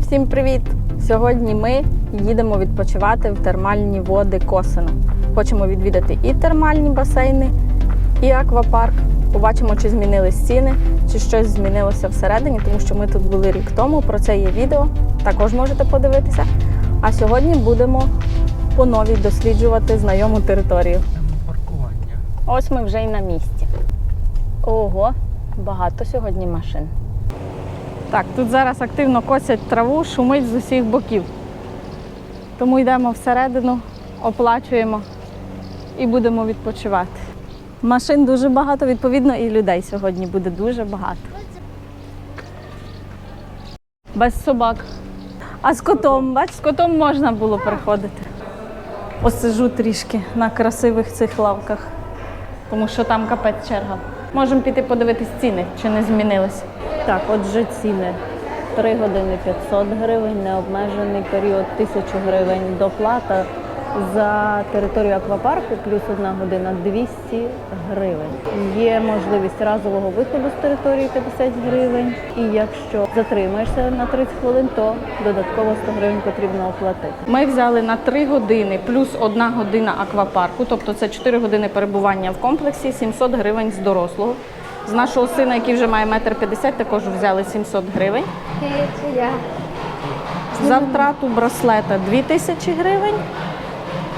Всім привіт! Сьогодні ми їдемо відпочивати в термальні води Косина. Хочемо відвідати і термальні басейни, і аквапарк. Побачимо, чи змінились ціни, чи щось змінилося всередині, тому що ми тут були рік тому. Про це є відео. Також можете подивитися. А сьогодні будемо по новій досліджувати знайому територію. Паркування. Ось ми вже й на місці. Ого, багато сьогодні машин. Так, тут зараз активно косять траву, шумить з усіх боків. Тому йдемо всередину, оплачуємо і будемо відпочивати. Машин дуже багато, відповідно, і людей сьогодні буде дуже багато. Без собак. А з котом, бач, з котом можна було приходити. Посижу трішки на красивих цих лавках, тому що там капець черга. Можемо піти подивитись ціни, чи не змінилися. Так, отже, ціни. 3 години 500 гривень, необмежений період 1000 гривень. Доплата за територію аквапарку плюс 1 година 200 гривень. Є можливість разового виходу з території 50 гривень. І якщо затримаєшся на 30 хвилин, то додатково 100 гривень потрібно оплатити. Ми взяли на 3 години плюс 1 година аквапарку, тобто це 4 години перебування в комплексі, 700 гривень з дорослого. З нашого сина, який вже має метр 50, також взяли 700 гривень. За втрату браслета 2000 гривень.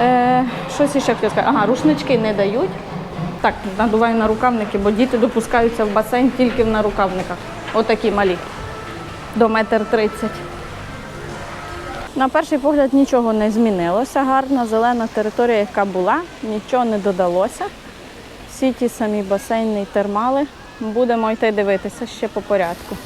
Е, щось ще хотіла сказати. Ага, рушнички не дають. Так, надуваю на рукавники, бо діти допускаються в басейн тільки в нарукавниках. Отакі малі. До метр тридцять. На перший погляд нічого не змінилося. Гарна зелена територія, яка була, нічого не додалося. Всі ті самі басейни і термали. Будемо йти дивитися ще по порядку.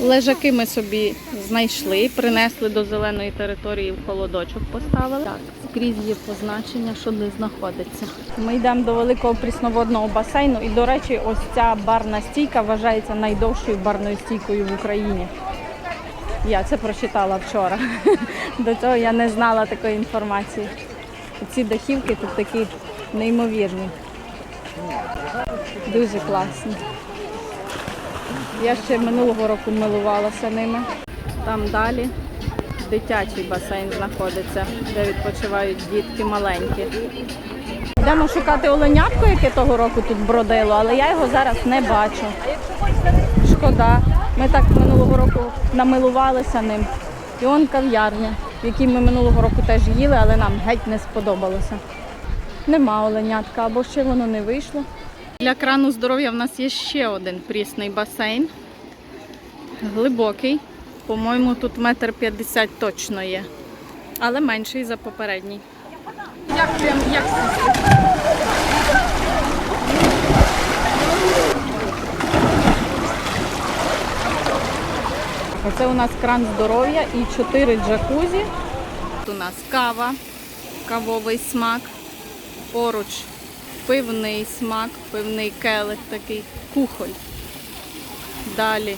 Лежаки ми собі знайшли, принесли до зеленої території в холодочок поставили. Так, скрізь є позначення, що де знаходиться. Ми йдемо до великого прісноводного басейну. І, до речі, ось ця барна стійка вважається найдовшою барною стійкою в Україні. Я це прочитала вчора. До цього я не знала такої інформації. Ці дахівки тут такі неймовірні. Дуже класні. Я ще минулого року милувалася ними. Там далі дитячий басейн знаходиться, де відпочивають дітки маленькі. Йдемо шукати оленятко, яке того року тут бродило, але я його зараз не бачу. Шкода. Ми так минулого року намилувалися ним. І он кав'ярня, в якій ми минулого року теж їли, але нам геть не сподобалося. Нема оленятка, або ще воно не вийшло. Для крану здоров'я в нас є ще один прісний басейн. Глибокий. По-моєму, тут метр п'ятдесят точно є. Але менший за попередній. Як прям як? Оце у нас кран здоров'я і чотири джакузі. Тут у нас кава, кавовий смак. Поруч пивний смак, пивний келих такий, кухоль. Далі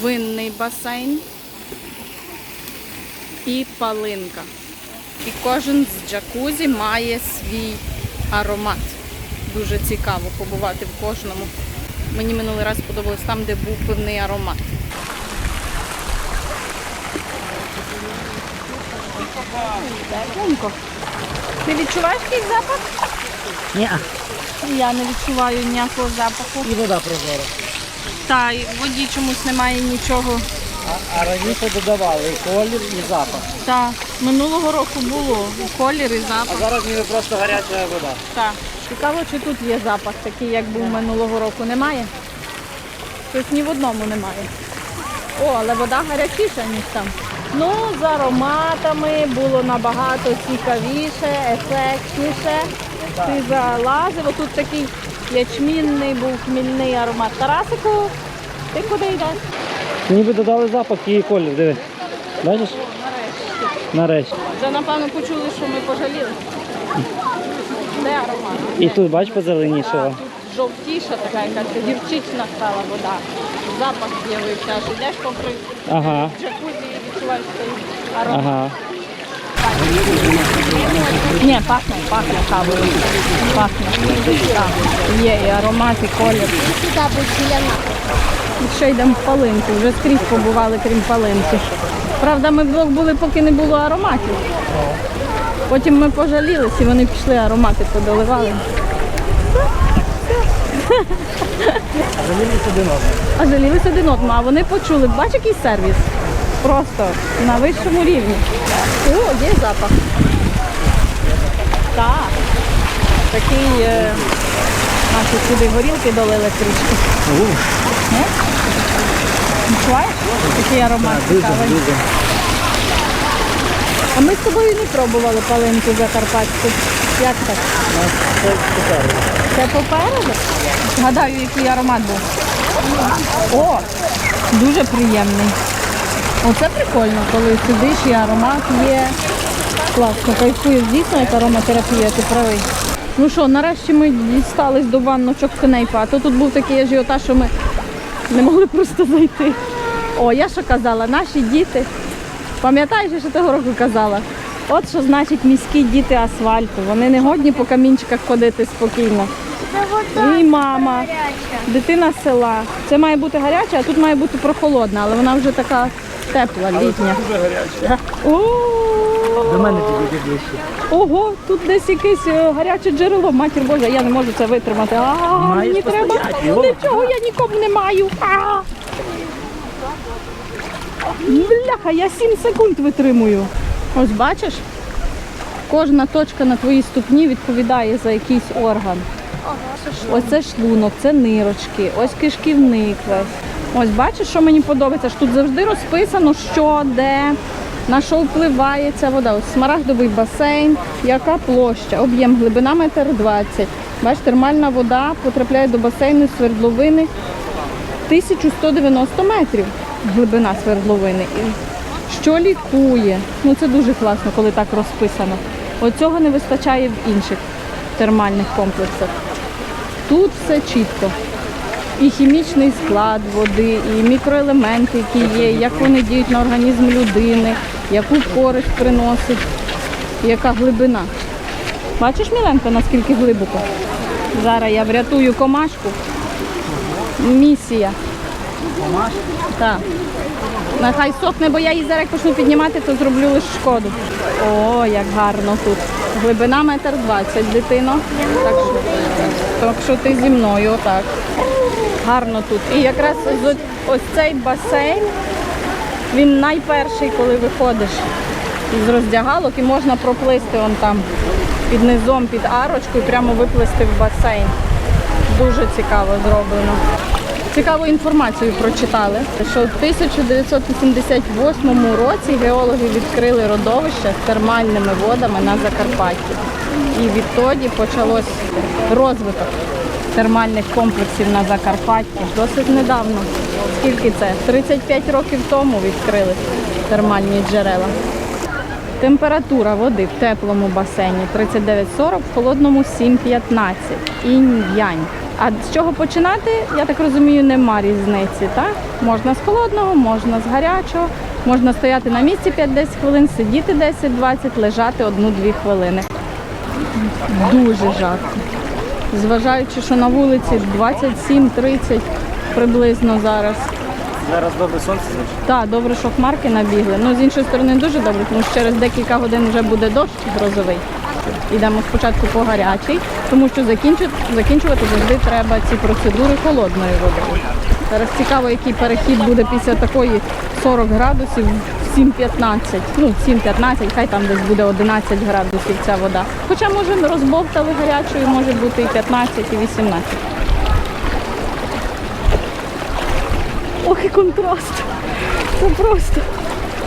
винний басейн і палинка. І кожен з джакузі має свій аромат. Дуже цікаво побувати в кожному. Мені минулий раз сподобалось там, де був пивний аромат. Тепленько. Ти відчуваєш якийсь запах? Ні, Я не відчуваю ніякого запаху. і вода прозора. Та, і в воді чомусь немає нічого. А, а раніше додавали і колір, і запах. Та, минулого року було колір і запах. А зараз ніби просто гаряча вода. Так. Цікаво, чи тут є запах такий, як був минулого року. Немає? Щось ні в одному немає. О, але вода гарячіша, ніж там. Ну, з ароматами було набагато цікавіше, ефектніше. Ти залазив, отут такий ячмінний був хмільний аромат. Тарасику, ти куди йдеш? Ніби додали запах і колір, диви. Бачиш? Нарешті. Вже напевно почули, що ми пожаліли. Де аромат? І тут, бач, позеленішого. Тут жовтіша така якась гірчична стала вода. Запах з'явився, аж ідеш попри Ага, джакузі аромат. ага. Ні, пахне, пахне кавою. Пахне. Так. Є і аромат, і колір. Ще йдемо в палинку. Вже скрізь побували, крім палинки. Правда, ми вдвох були, поки не було ароматів. Потім ми пожалілись і вони пішли аромати подоливали. Замінись один одного. А жалілись один одному, а вони почули. Бач, який сервіс? Просто на вищому рівні. О, є запах. Так. Такий, е, наші сюди горілки долили трішки. Не? Відчуваєш? Такий аромат цікавий. А ми з тобою не пробували палинку закарпатську. Як так? Попереду. Це попереду? Гадаю, який аромат був. О, дуже приємний. Оце прикольно, коли сидиш і аромат є. Класно, кайфуєш дійсно, як ароматерапія, ти правий. Ну що, нарешті ми дістались до ванночок Кнейпа, а то тут був такий ажіотаж, що ми не могли просто зайти. О, я що казала, наші діти. Пам'ятаєш, що того року казала? От що значить міські діти асфальту. Вони не годні по камінчиках ходити спокійно. І мама, дитина з села. Це має бути гаряча, а тут має бути прохолодна, але вона вже така тепла, літня. Дуже гаряче. О, До мене підійди ближче. Ого, тут десь якесь е, гаряче джерело. Матір Божа, я не можу це витримати. А, Маєш мені треба. постояти. Нічого я нікому не маю. А! Бляха, я 7 секунд витримую. Ось бачиш? Кожна точка на твоїй ступні відповідає за якийсь орган. Ось це шлунок, це нирочки, ось кишківник весь. Ось бачиш, що мені подобається? що Тут завжди розписано, що де, на що впливає ця вода. Ось смарагдовий басейн, яка площа, об'єм, глибина метр двадцять. Бач, термальна вода потрапляє до басейну свердловини 1190 метрів глибина свердловини. Що лікує? Ну це дуже класно, коли так розписано. Оцього не вистачає в інших термальних комплексах. Тут все чітко. І хімічний склад води, і мікроелементи, які є, як вони діють на організм людини, яку користь приносить, яка глибина. Бачиш, Міленка, наскільки глибоко? Зараз я врятую комашку. Місія. Помаш? Так. Нехай сохне, бо я її зараз як почну піднімати, то зроблю лише шкоду. О, як гарно тут. Глибина метр двадцять, дитино. Так що, так що ти зі мною, отак. Гарно тут. І якраз ось- цей басейн, він найперший, коли виходиш із роздягалок і можна проплисти он там під низом, під арочкою, прямо виплисти в басейн. Дуже цікаво зроблено. Цікаву інформацію прочитали, що в 1988 році геологи відкрили родовище з термальними водами на Закарпатті. І відтоді почалось розвиток термальних комплексів на Закарпатті. Досить недавно. Скільки це? 35 років тому відкрили термальні джерела. Температура води в теплому басейні 39,40, в холодному 7,15. Інь-янь. А з чого починати, я так розумію, нема різниці. Так? Можна з холодного, можна з гарячого, можна стояти на місці 5-10 хвилин, сидіти 10-20, лежати 1-2 хвилини. Дуже жарко. Зважаючи, що на вулиці 27-30 приблизно зараз. Зараз добре сонце зайшло. Так, добре, що хмарки набігли. Ну, з іншої сторони, дуже добре, тому що через декілька годин вже буде дощ грозовий. Йдемо спочатку по гарячій, тому що закінчу- закінчувати завжди треба ці процедури холодною водою. Зараз цікаво, який перехід буде після такої 40 градусів 7-15. Ну, 7-15, хай там десь буде 11 градусів ця вода. Хоча може розбовтали гарячою, може бути і 15, і 18. Ох, і контраст. Це просто.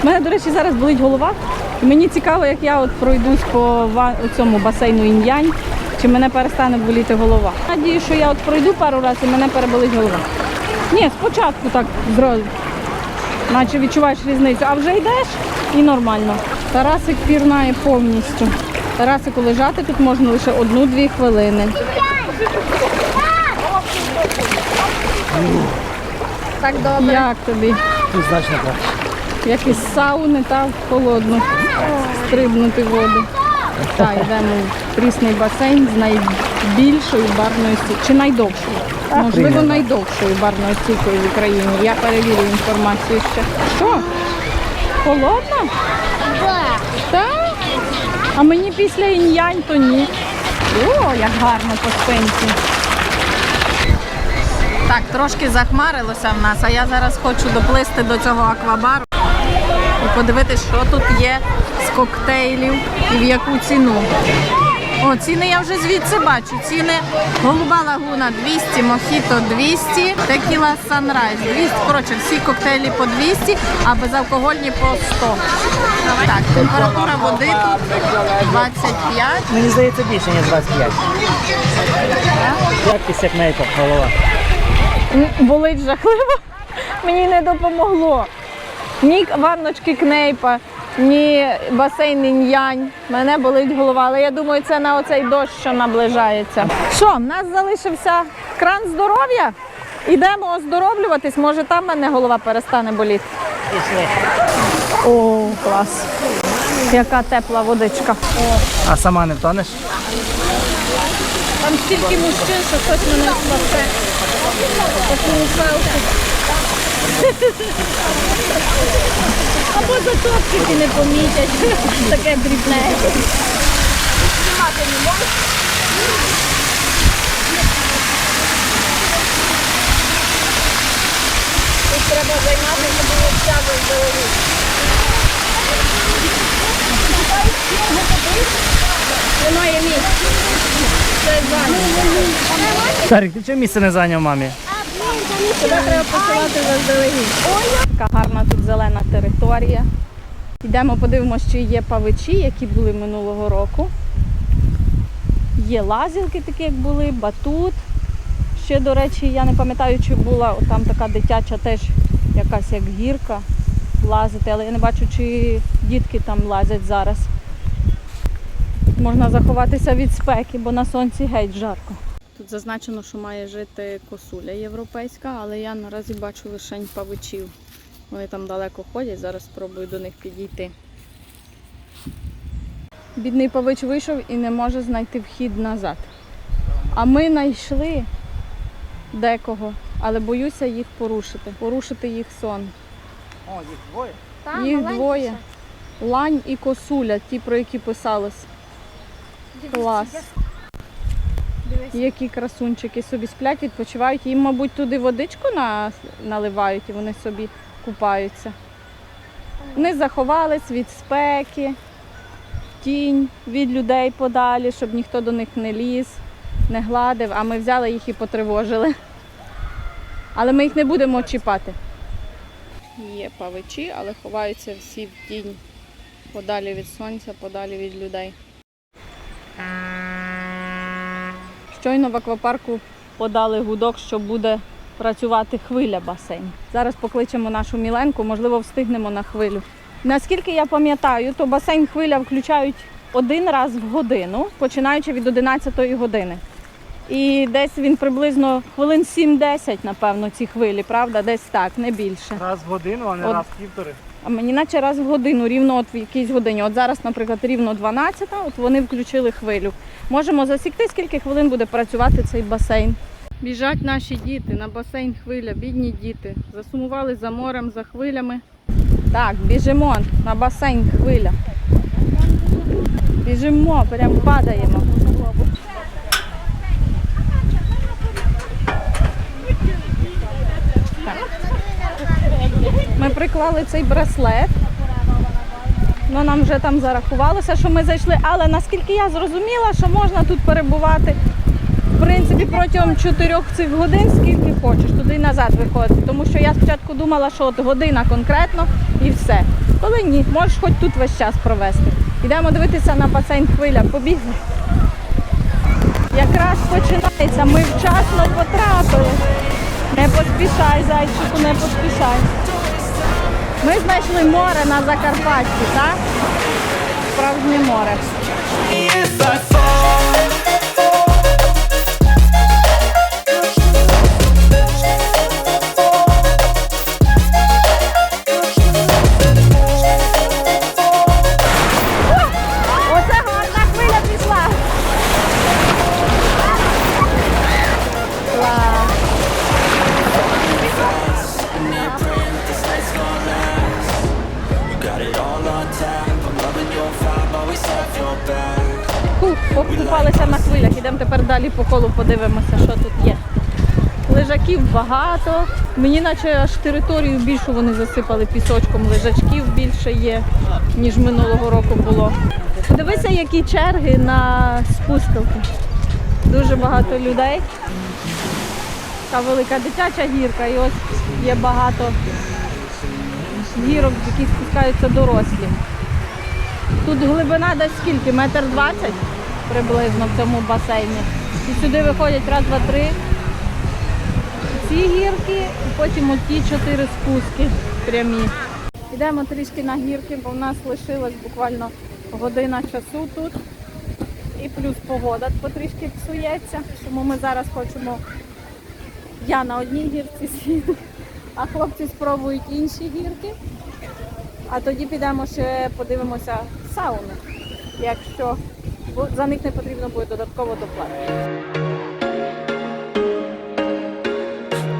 У мене, до речі, зараз болить голова. І мені цікаво, як я от пройдусь по цьому басейну інь-янь, чи мене перестане боліти голова. Надію, що я от пройду пару разів і мене переболить голова. Ні, спочатку так зразу. Наче відчуваєш різницю, а вже йдеш і нормально. Тарасик пірнає повністю. Тарасику лежати тут можна лише одну-дві хвилини. Так добре. Як тобі? Тут значно краще. Як із сауни та в холодну стрибнути воду. Так, йдемо в прісний басейн з найбільшою барною стіною. Чи найдовшою? Можливо, найдовшою барною стійкою в Україні. Я перевірю інформацію ще. Що? Холодно? Так. А мені після інь-янь то ні. О, як гарно по спинці. Так, трошки захмарилося в нас, а я зараз хочу доплисти до цього аквабару і подивитися, що тут є з коктейлів і в яку ціну. О, ціни я вже звідси бачу. Ціни голуба лагуна 200, мохіто 200, текіла санрайз 200. Коротше, всі коктейлі по 200, а безалкогольні по 100. Так, температура води тут 25. Мені здається більше, ніж 25. Якість як мейкап, голова. Болить жахливо. Мені не допомогло. Ні ванночки кнейпа, ні басейн інь-янь. Мене болить голова. Але я думаю, це на оцей дощ, що наближається. Що, в нас залишився кран здоров'я? Ідемо оздоровлюватись, може там мене голова перестане боліти. О, клас. Яка тепла водичка. А сама не втонеш? Там стільки мужчин, що хтось мене спасе. Таку селфі. Або затопчики не помітять. Таке дрібне. Тут треба займатися, було стягу з голови. Немає місця. Це зайнято. Тарик, ти чого місце не зайняв мамі? Тебе треба посилати заздалегідь. Така гарна тут зелена територія. Йдемо подивимося, чи є павичі, які були минулого року. Є лазілки такі, як були, батут. Ще, до речі, я не пам'ятаю, чи була там така дитяча теж якась як гірка лазити, але я не бачу, чи дітки там лазять зараз. Можна заховатися від спеки, бо на сонці геть жарко. Тут зазначено, що має жити косуля європейська, але я наразі бачу лише павичів. Вони там далеко ходять, зараз спробую до них підійти. Бідний павич вийшов і не може знайти вхід назад. А ми знайшли декого, але боюся їх порушити, порушити їх сон. О, їх двоє. їх двоє. Лань і косуля, ті, про які писалось. Клас. Які красунчики собі сплять, відпочивають. Їм, мабуть, туди водичку на... наливають і вони собі купаються. Вони заховались від спеки, тінь від людей подалі, щоб ніхто до них не ліз, не гладив, а ми взяли їх і потривожили. Але ми їх не будемо чіпати. Є павичі, але ховаються всі в тінь. Подалі від сонця, подалі від людей. Щойно в аквапарку подали гудок, що буде працювати хвиля басейн. Зараз покличемо нашу Міленку, можливо, встигнемо на хвилю. Наскільки я пам'ятаю, то басейн хвиля включають один раз в годину, починаючи від 11 години. І десь він приблизно хвилин 7-10, напевно, ці хвилі, правда? Десь так, не більше. Раз в годину, а не От. раз в півтори. А мені наче раз в годину, рівно от в якійсь годині. От зараз, наприклад, рівно 12, от вони включили хвилю. Можемо засікти, скільки хвилин буде працювати цей басейн. Біжать наші діти на басейн хвиля, бідні діти. Засумували за морем, за хвилями. Так, біжимо на басейн хвиля. Біжимо, прям падаємо. Ми приклали цей браслет. Ну, нам вже там зарахувалося, що ми зайшли. Але наскільки я зрозуміла, що можна тут перебувати в принципі протягом чотирьох цих годин, скільки хочеш, туди і назад виходити. Тому що я спочатку думала, що от година конкретно і все. Коли ні, можеш хоч тут весь час провести. Йдемо дивитися на басейн хвиля. Побігли. Якраз починається. Ми вчасно потрапили. Не поспішай, зайчику, не поспішай. Ми знайшли море на Закарпатті, так? Справжнє море. Хвилях. Ідемо тепер далі по колу подивимося, що тут є. Лежаків багато. Мені наче аж територію більшу вони засипали пісочком. Лежачків більше є, ніж минулого року було. Подивися, які черги на спускалку. Дуже багато людей. Така велика дитяча гірка, і ось є багато гірок, які спускаються дорослі. Тут глибина десь скільки? Метр двадцять приблизно в цьому басейні. І сюди виходять раз, два, три. Ці гірки, і потім от ті чотири спуски прямі. Йдемо трішки на гірки, бо в нас лишилась буквально година часу тут. І плюс погода потрішки псується. Тому ми зараз хочемо. Я на одній гірці сіду, а хлопці спробують інші гірки. А тоді підемо ще подивимося сауни, якщо за них не потрібно буде додатково доплатити.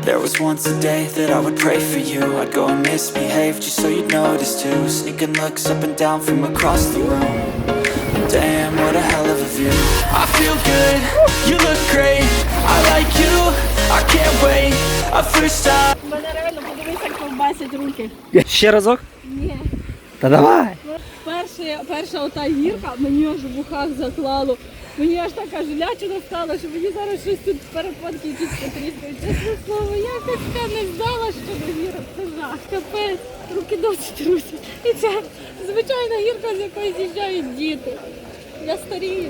There was once a day that I would pray for you. I'd go and misbehave just so you'd notice too. Sneaking looks up and down from across the room. Damn, what a hell of a view. I feel good, you look great. I like you, I can't wait. A first time. Мене реально подивися, як ковбасять руки. Ще разок? Ні. Та давай! Перша, перша ота гірка мені аж в ухах заклало. Мені аж така жилячина стала, що мені зараз щось тут перепадки якісь потріскають. Чесне слово, я качка не знала, що до гірок це жах. Капець, руки досі трусять. І це звичайна гірка, з якої з'їжджають діти. Я старію,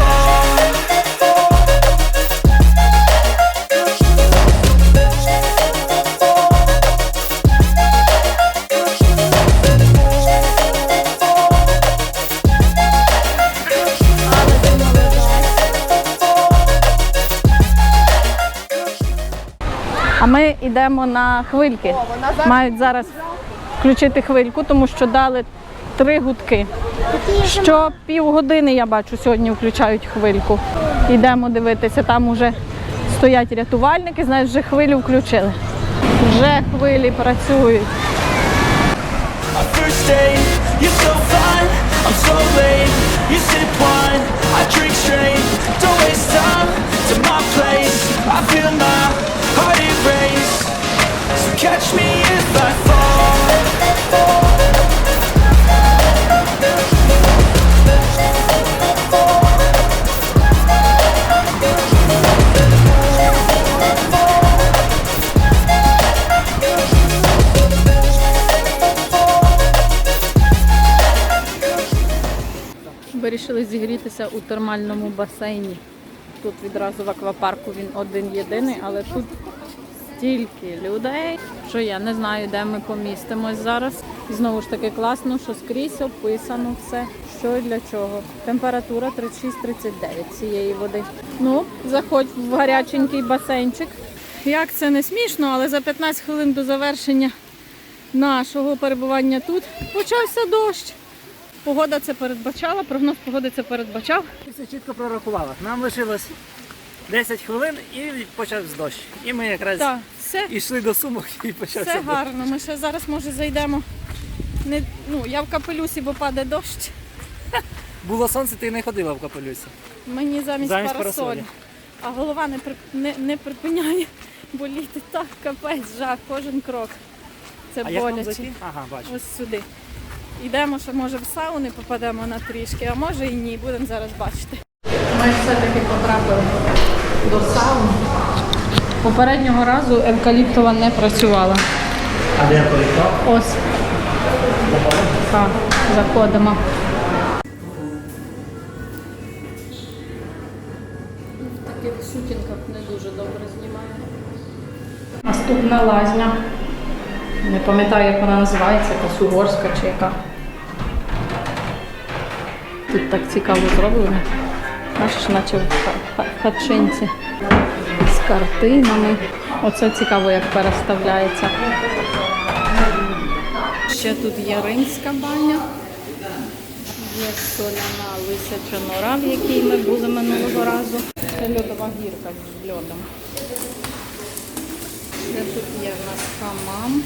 йдемо на хвильки. Мають зараз включити хвильку, тому що дали три гудки. Що півгодини я бачу сьогодні включають хвильку. Йдемо дивитися, там уже стоять рятувальники, знаєш, вже хвилю включили. Вже хвилі працюють. Зігрітися у термальному басейні. Тут відразу в аквапарку він один єдиний, але тут стільки людей, що я не знаю, де ми помістимось зараз. І знову ж таки класно, що скрізь описано все, що і для чого. Температура 36-39 цієї води. Ну, заходь в гаряченький басейнчик. Як це не смішно, але за 15 хвилин до завершення нашого перебування тут почався дощ. Погода це передбачала, прогноз погоди це передбачав. Все чітко прорахувала. Нам лишилось 10 хвилин і почався дощ. І ми якраз Так, все, йшли до сумок і почався все дощ. гарно. Ми ще зараз може зайдемо. Не, ну, я в капелюсі, бо паде дощ. Було сонце, ти не ходила в капелюсі. Мені замість, Замість парасолі. парасолі. А голова не, при- не, не припиняє боліти. Так, капець, жах, кожен крок. Це А як боляче. зайти? Ага, бачу. Ось сюди. Йдемо, що може в сауни попадемо на трішки, а може і ні, будемо зараз бачити. Ми все-таки потрапили до сауни. Попереднього разу евкаліптова не працювала. А де колектор? Ось. Так, заходимо. В таких сутінках не дуже добре знімає. Наступна лазня. Не пам'ятаю, як вона називається, якась угорська чи яка. Тут так цікаво зроблено. Бачиш, наче в ха- ха- хатчинці з картинами. Оце цікаво, як переставляється. Ще тут є римська баня. Є соляна лисяча в якій ми були минулого разу. Це льодова гірка з льодом. Де тут є в нас хамам.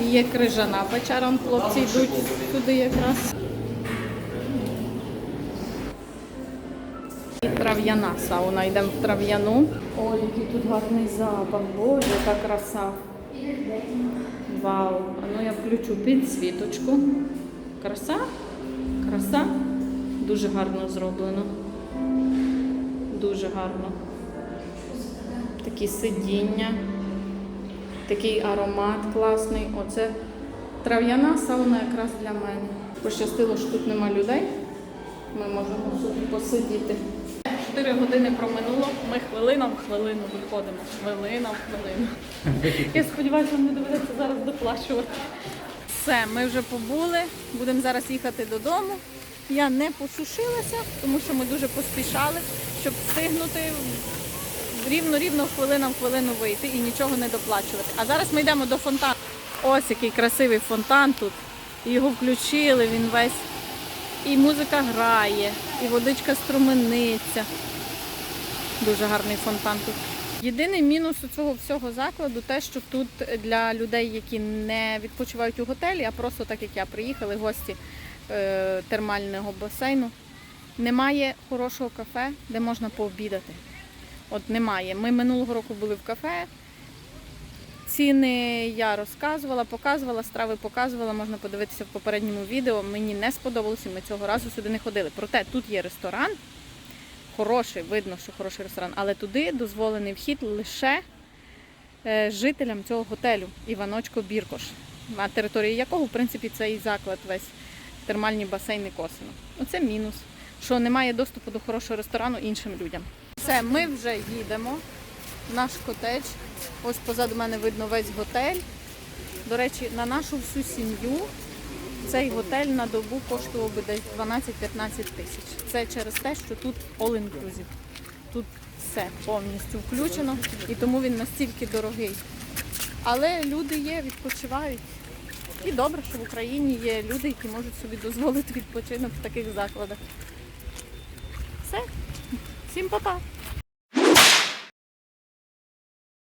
Є крижана печера, хлопці йдуть сюди якраз. І трав'яна сауна. Йдемо в трав'яну. Ой, який тут гарний запах. Боже, яка краса. Вау. А ну я включу підсвіточку. Краса? Краса. Дуже гарно зроблено. Дуже гарно. Такі сидіння. Такий аромат класний. Оце трав'яна сауна якраз для мене. Пощастило, що тут нема людей. Ми можемо посидіти. Чотири години проминуло. Ми хвилина в хвилину виходимо. Хвилина в хвилину. Я сподіваюся, вам не доведеться зараз доплачувати. Все, ми вже побули. Будемо зараз їхати додому. Я не посушилася, тому що ми дуже поспішали, щоб встигнути рівно-рівно хвилина в хвилину вийти і нічого не доплачувати. А зараз ми йдемо до фонтану. Ось який красивий фонтан тут. Його включили, він весь. І музика грає, і водичка струмениться. Дуже гарний фонтан тут. Єдиний мінус у цього всього закладу те, що тут для людей, які не відпочивають у готелі, а просто так як я приїхали, гості е, термального басейну, немає хорошого кафе, де можна пообідати. От немає. Ми минулого року були в кафе. Ціни я розказувала, показувала, страви показувала, можна подивитися в попередньому відео. Мені не сподобалося, ми цього разу сюди не ходили. Проте тут є ресторан, хороший, видно, що хороший ресторан, але туди дозволений вхід лише е, жителям цього готелю Іваночко Біркош, на території якого, в принципі, цей заклад весь термальні басейни Косино. Оце мінус, що немає доступу до хорошого ресторану іншим людям. Все, ми вже їдемо в наш котедж. Ось позаду мене видно весь готель. До речі, на нашу всю сім'ю цей готель на добу коштував би десь 12-15 тисяч. Це через те, що тут all inclusive. Тут все повністю включено і тому він настільки дорогий. Але люди є, відпочивають. І добре, що в Україні є люди, які можуть собі дозволити відпочинок в таких закладах. Все. Всім па-па!